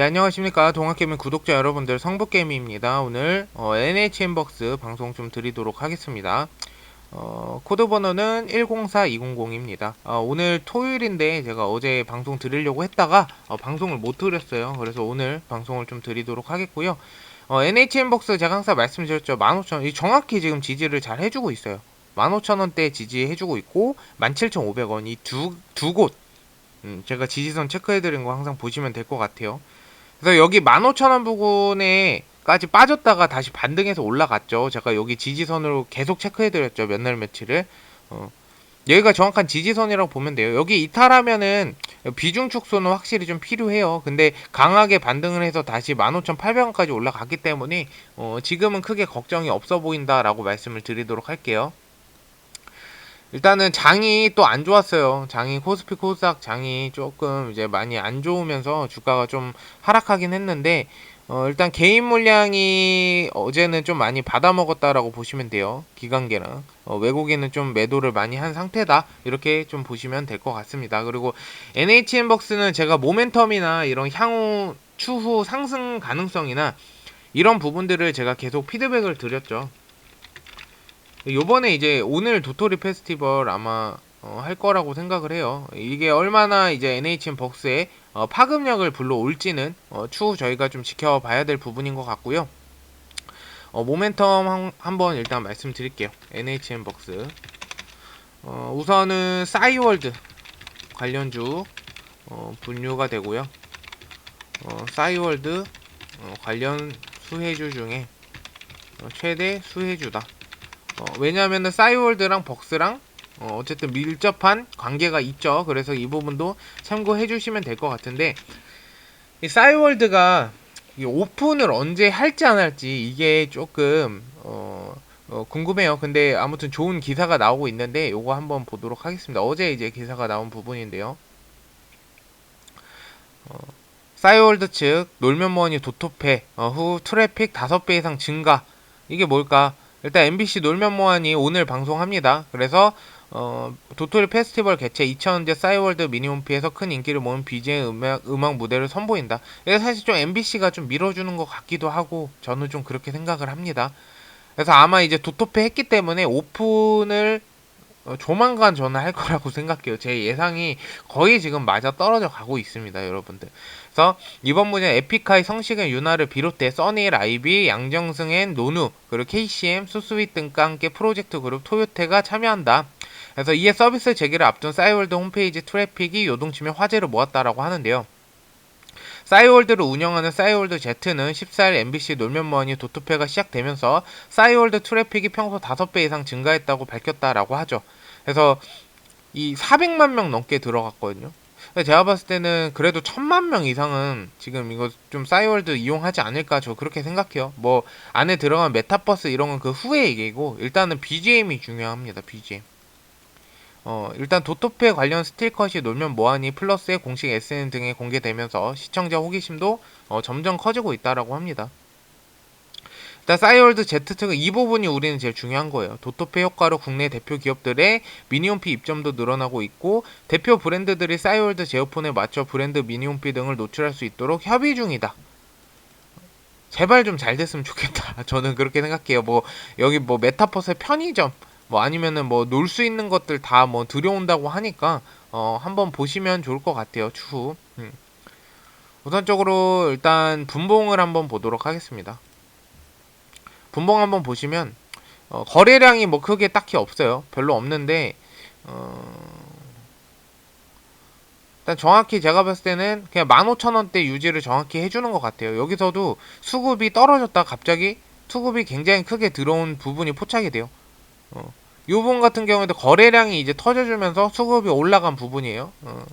네, 안녕하십니까. 동학개미 구독자 여러분들 성북개미입니다. 오늘 어, NHN벅스 방송 좀 드리도록 하겠습니다. 어, 코드 번호는 104200입니다. 어, 오늘 토요일인데 제가 어제 방송 드리려고 했다가 어, 방송을 못 드렸어요. 그래서 오늘 방송을 좀 드리도록 하겠고요. 어, NHN벅스 제가 항상 말씀드렸죠. 15,000원. 이 정확히 지금 지지를 잘 해주고 있어요. 15,000원대 지지해주고 있고 17,500원 이 두 두 곳. 음, 제가 지지선 체크해드린 거 항상 보시면 될 것 같아요. 그래서 여기 15,000원 부근에 까지 빠졌다가 다시 반등해서 올라갔죠. 제가 여기 지지선으로 계속 체크해드렸죠. 몇 날 며칠을. 어, 여기가 정확한 지지선이라고 보면 돼요. 여기 이탈하면은 비중 축소는 확실히 좀 필요해요. 근데 강하게 반등을 해서 다시 15,800원까지 올라갔기 때문에 어, 지금은 크게 걱정이 없어 보인다라고 말씀을 드리도록 할게요. 일단은 장이 또 안 좋았어요. 장이 코스피 코스닥 장이 조금 이제 많이 안 좋으면서 주가가 좀 하락하긴 했는데 어 일단 개인 물량이 어제는 좀 많이 받아 먹었다라고 보시면 돼요. 기관계랑 어 외국인은 좀 매도를 많이 한 상태다. 이렇게 좀 보시면 될 것 같습니다. 그리고 NHN벅스는 제가 모멘텀이나 이런 향후 추후 상승 가능성이나 이런 부분들을 제가 계속 피드백을 드렸죠. 요번에 이제 오늘 도토리 페스티벌 아마 어, 할 거라고 생각을 해요. 이게 얼마나 이제 NHN 벅스에 어, 파급력을 불러올지는 어, 추후 저희가 좀 지켜봐야 될 부분인 것 같고요. 어, 모멘텀 한, 한번 일단 말씀드릴게요. NHN 벅스. 어, 우선은 싸이월드 관련주 어, 분류가 되고요. 어, 싸이월드 어, 관련 수혜주 중에 어, 최대 수혜주다. 어, 왜냐하면은 싸이월드랑 벅스랑 어, 어쨌든 밀접한 관계가 있죠. 그래서 이 부분도 참고해 주시면 될 것 같은데 이 싸이월드가 이 오픈을 언제 할지 안 할지 이게 조금 어, 어, 궁금해요. 근데 아무튼 좋은 기사가 나오고 있는데 요거 한번 보도록 하겠습니다. 어제 이제 기사가 나온 부분인데요. 어, 싸이월드 측 놀면 뭐하니 도토페 어, 후 트래픽 5배 이상 증가 이게 뭘까? 일단 MBC 놀면 뭐하니 오늘 방송합니다. 그래서 어, 도토리 페스티벌 개최 2000년대 싸이월드 미니홈피에서 큰 인기를 모은 BJ 음악, 음악 무대를 선보인다. 이게 사실 좀 MBC가 좀 밀어주는 것 같기도 하고 저는 좀 그렇게 생각을 합니다. 그래서 아마 이제 도토페 했기 때문에 오픈을 어, 조만간 저는 할 거라고 생각해요. 제 예상이 거의 지금 맞아 떨어져 가고 있습니다, 여러분들. 그래서 이번 문제 에픽하이 성시경 윤아를 비롯해 써니엘 아이비, 양정승엔 노누, 그리고 KCM, 수스윗 등과 함께 프로젝트 그룹 토요테가 참여한다. 그래서 이에 서비스 재개를 앞둔 싸이월드 홈페이지 트래픽이 요동치며 화제를 모았다라고 하는데요. 싸이월드를 운영하는 싸이월드 Z는 14일 MBC 놀면 뭐하니 도토페가 시작되면서 싸이월드 트래픽이 평소 5배 이상 증가했다고 밝혔다라고 하죠. 그래서 이 400만 명 넘게 들어갔거든요. 제가 봤을 때는 그래도 1000만 명 이상은 지금 이거 좀 싸이월드 이용하지 않을까 저 그렇게 생각해요. 뭐 안에 들어간 메타버스 이런 건 그 후의 얘기고 일단은 BGM이 중요합니다. BGM. 어, 일단 도토페 관련 스틸컷이 놀면 뭐하니 플러스의 공식 SN 등에 공개되면서 시청자 호기심도 어, 점점 커지고 있다라고 합니다. 일단 싸이월드 Z 이 부분이 우리는 제일 중요한 거예요. 도토페 효과로 국내 대표 기업들의 미니홈피 입점도 늘어나고 있고 대표 브랜드들이 싸이월드 제어폰에 맞춰 브랜드 미니홈피 등을 노출할 수 있도록 협의 중이다. 제발 좀 잘 됐으면 좋겠다. 저는 그렇게 생각해요. 뭐 여기 뭐 메타버스의 편의점 뭐 아니면은 뭐 놀 수 있는 것들 다 뭐 들여온다고 하니까 어 한번 보시면 좋을 것 같아요 추후 음. 우선적으로 일단 분봉을 한번 보도록 하겠습니다 분봉 한번 보시면 어 거래량이 뭐 크게 딱히 없어요 별로 없는데 어 일단 정확히 제가 봤을 때는 그냥 15,000원대 유지를 정확히 해주는 것 같아요 여기서도 수급이 떨어졌다 갑자기 수급이 굉장히 크게 들어온 부분이 포착이 돼요 어. 이 부분 같은 경우에도 거래량이 이제 터져주면서 수급이 올라간 부분이에요. 어.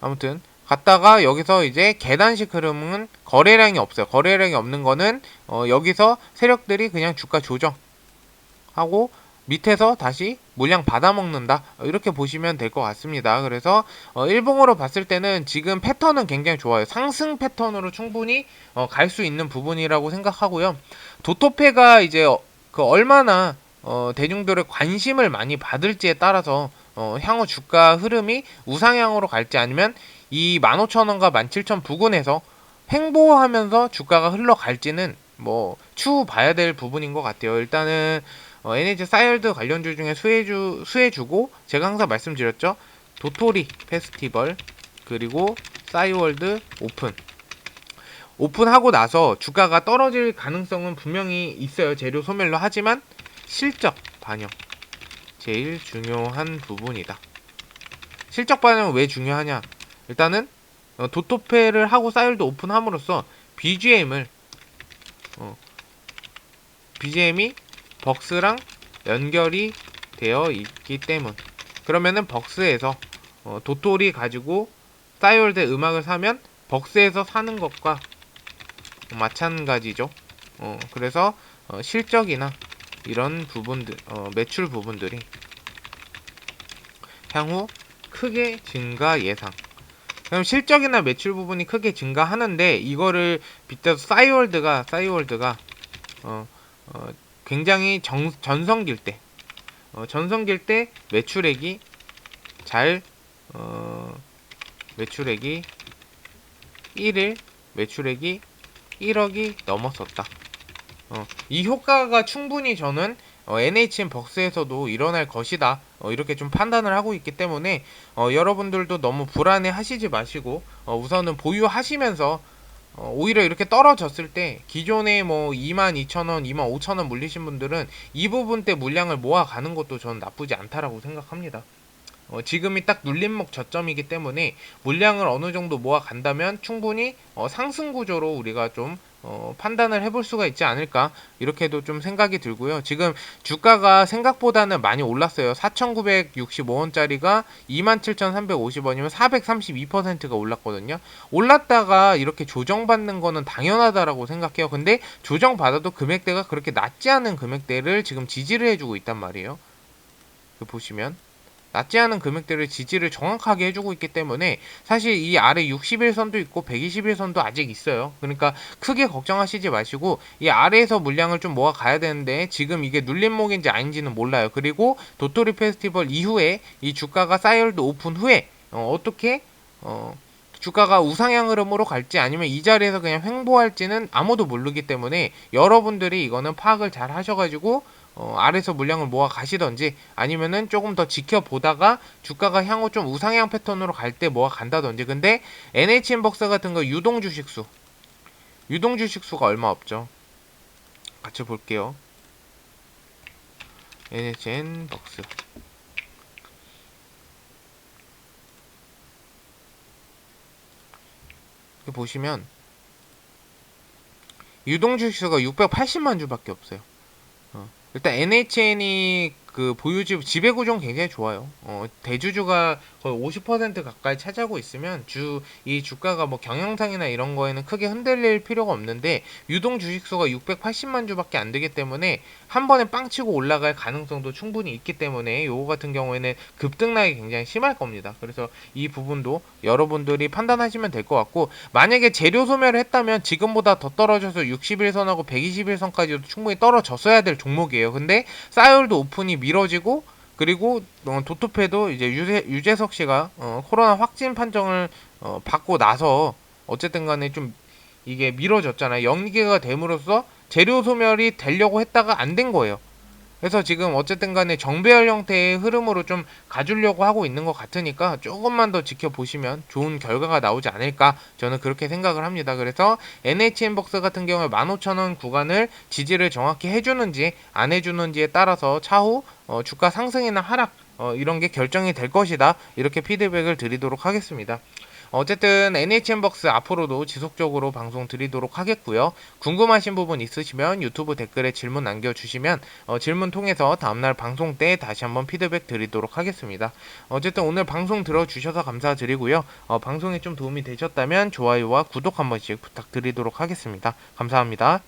아무튼 갔다가 여기서 이제 계단식 흐름은 거래량이 없어요. 거래량이 없는 거는 어 여기서 세력들이 그냥 주가 조정하고 밑에서 다시 물량 받아먹는다. 이렇게 보시면 될 것 같습니다. 그래서 어, 일봉으로 봤을 때는 지금 패턴은 굉장히 좋아요. 상승 패턴으로 충분히 어, 갈수 있는 부분이라고 생각하고요. 도토페가 이제 어, 그 얼마나 어, 대중들의 관심을 많이 받을지에 따라서 어, 향후 주가 흐름이 우상향으로 갈지 아니면 이 15,000원과 17,000 부근에서 횡보하면서 주가가 흘러갈지는 뭐 추후 봐야 될 부분인 것 같아요. 일단은 어, NH 사이얼드 관련주 중에 수혜주 수혜주고 제가 항상 말씀드렸죠. 도토리 페스티벌 그리고 싸이월드 오픈 오픈하고 나서 주가가 떨어질 가능성은 분명히 있어요. 재료 소멸로 하지만 실적 반영 제일 중요한 부분이다. 실적 반영은 왜 중요하냐? 일단은 어, 도토페를 하고 싸이월드 오픈함으로써 BGM을 어, BGM이 벅스랑 연결이 되어 있기 때문. 그러면은 벅스에서 어, 도토리 가지고 싸이월드 음악을 사면 벅스에서 사는 것과 마찬가지죠. 어, 그래서 어, 실적이나 이런 부분들, 어, 매출 부분들이 향후 크게 증가 예상. 그럼 실적이나 매출 부분이 크게 증가하는데 이거를 빗대서 싸이월드가 싸이월드가 어, 어, 굉장히 정, 전성기일 때 어, 전성기일 때 매출액이 잘 어, 매출액이 1일 매출액이 1억이 넘었었다. 어, 이 효과가 충분히 저는 어, NHN 벅스에서도 일어날 것이다. 어, 이렇게 좀 판단을 하고 있기 때문에 어, 여러분들도 너무 불안해 하시지 마시고 어, 우선은 보유하시면서 어, 오히려 이렇게 떨어졌을 때 기존에 뭐 22,000원, 25,000원 물리신 분들은 이 부분 때 물량을 모아가는 것도 저는 나쁘지 않다라고 생각합니다. 어, 지금이 딱 눌림목 저점이기 때문에 물량을 어느 정도 모아간다면 충분히 어, 상승 구조로 우리가 좀 어, 판단을 해볼 수가 있지 않을까 이렇게도 좀 생각이 들고요. 지금 주가가 생각보다는 많이 올랐어요. 4,965원짜리가 27,350원이면 432%가 올랐거든요. 올랐다가 이렇게 조정받는 거는 당연하다라고 생각해요. 근데 조정받아도 금액대가 그렇게 낮지 않은 금액대를 지금 지지를 해주고 있단 말이에요. 그 보시면 낮지 않은 금액대를 지지를 정확하게 해주고 있기 때문에 사실 이 아래 60일선도 있고 120일선도 아직 있어요. 그러니까 크게 걱정하시지 마시고 이 아래에서 물량을 좀 모아 가야 되는데 지금 이게 눌림목인지 아닌지는 몰라요. 그리고 도토리 페스티벌 이후에 이 주가가 사이얼드 오픈 후에 어, 어떻게 어, 주가가 우상향 흐름으로 갈지 아니면 이 자리에서 그냥 횡보할지는 아무도 모르기 때문에 여러분들이 이거는 파악을 잘 하셔가지고 어, 아래서 물량을 모아 가시던지 아니면은 조금 더 지켜보다가 주가가 향후 좀 우상향 패턴으로 갈 때 모아 간다던지. 근데 NHN 벅스 같은 거 유동 주식수. 유동 주식수가 얼마 없죠. 같이 볼게요. NHN 벅스. 보시면 유동 주식수가 680만 주밖에 없어요. 어. 일단 NHN이 그 보유지 지배 구조는 굉장히 좋아요. 어, 대주주가 거의 50% 가까이 차지하고 있으면 주 이 주가가 뭐 경영상이나 이런 거에는 크게 흔들릴 필요가 없는데 유동 주식수가 680만 주밖에 안 되기 때문에 한 번에 빵 치고 올라갈 가능성도 충분히 있기 때문에 요거 같은 경우에는 급등락이 굉장히 심할 겁니다. 그래서 이 부분도 여러분들이 판단하시면 될 것 같고 만약에 재료 소멸을 했다면 지금보다 더 떨어져서 61선하고 121선까지도 충분히 떨어졌어야 될 종목이에요. 근데 싸이올드 오픈이 미뤄지고 그리고 어, 도토페도 이제 유재, 유재 석 씨가 어, 코로나 확진 판정을 어, 받고 나서 어쨌든 간에 좀 이게 미뤄졌잖아요. 연기가 됨으로써 재료 소멸이 되려고 했다가 안 된 거예요. 그래서 지금 어쨌든 간에 정배열 형태의 흐름으로 좀 가주려고 하고 있는 것 같으니까 조금만 더 지켜보시면 좋은 결과가 나오지 않을까 저는 그렇게 생각을 합니다. 그래서 NHN 벅스 같은 경우에 15,000원 구간을 지지를 정확히 해주는지 안 해주는지에 따라서 차후 어, 주가 상승이나 하락 어, 이런 게 결정이 될 것이다. 이렇게 피드백을 드리도록 하겠습니다. 어쨌든 NHN벅스 앞으로도 지속적으로 방송 드리도록 하겠고요. 궁금하신 부분 있으시면 유튜브 댓글에 질문 남겨주시면 어, 질문 통해서 다음날 방송 때 다시 한번 피드백 드리도록 하겠습니다. 어쨌든 오늘 방송 들어주셔서 감사드리고요. 어, 방송에 좀 도움이 되셨다면 좋아요와 구독 한 번씩 부탁드리도록 하겠습니다. 감사합니다.